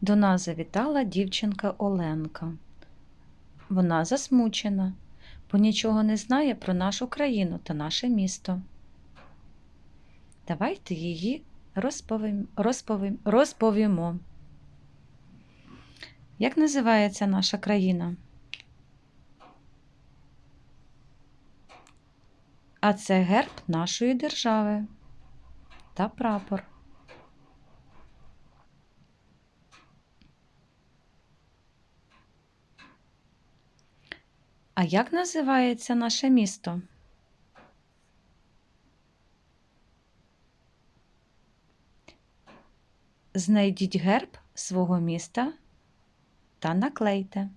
До нас завітала дівчинка Оленка. Вона засмучена, бо нічого не знає про нашу країну та наше місто. Давайте її розповім, розповім, розповімо. Як називається наша країна? А це герб нашої держави та прапор. А як називається наше місто? Знайдіть герб свого міста та наклейте.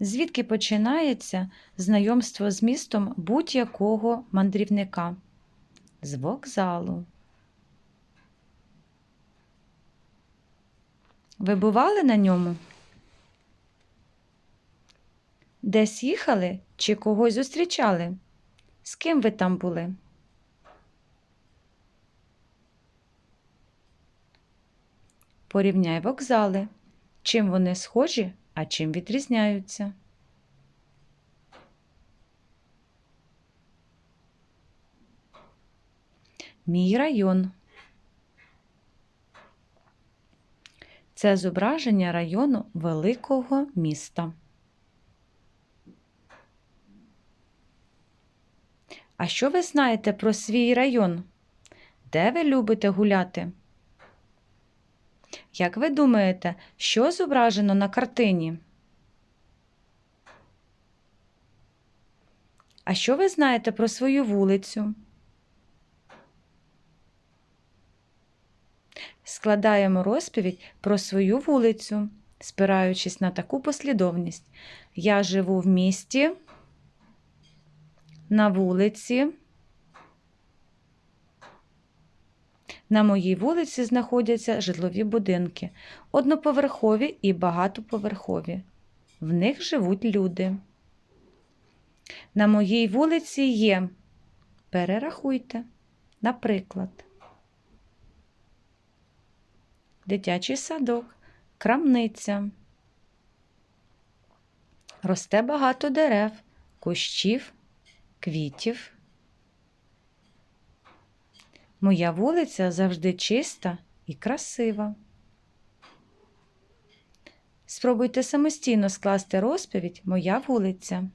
Звідки починається знайомство з містом будь-якого мандрівника? З вокзалу. Ви бували на ньому? Десь їхали чи когось зустрічали? З ким ви там були? Порівняй вокзали. Чим вони схожі, а чим відрізняються? Мій район. Це зображення району великого міста. А що ви знаєте про свій район? Де ви любите гуляти? Як ви думаєте, що зображено на картині? А що ви знаєте про свою вулицю? Складаємо розповідь про свою вулицю, спираючись на таку послідовність. Я живу в місті, на вулиці. На моїй вулиці знаходяться житлові будинки, одноповерхові і багатоповерхові. В них живуть люди. На моїй вулиці є. Перерахуйте, наприклад, дитячий садок, крамниця. Росте багато дерев, кущів, квітів. Моя вулиця завжди чиста і красива. Спробуйте самостійно скласти розповідь Моя вулиця.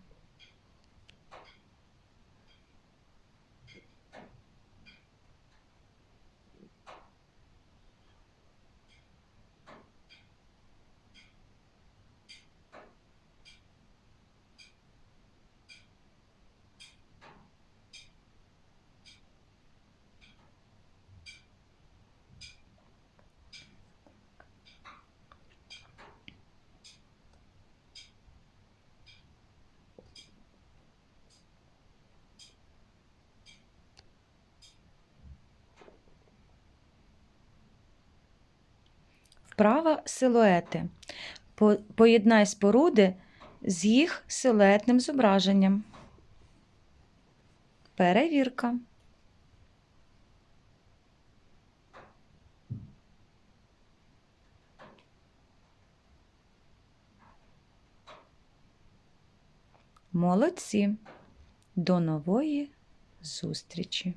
Вправа силуети. Поєднай споруди з їх силуетним зображенням. Перевірка. Молодці. До нової зустрічі!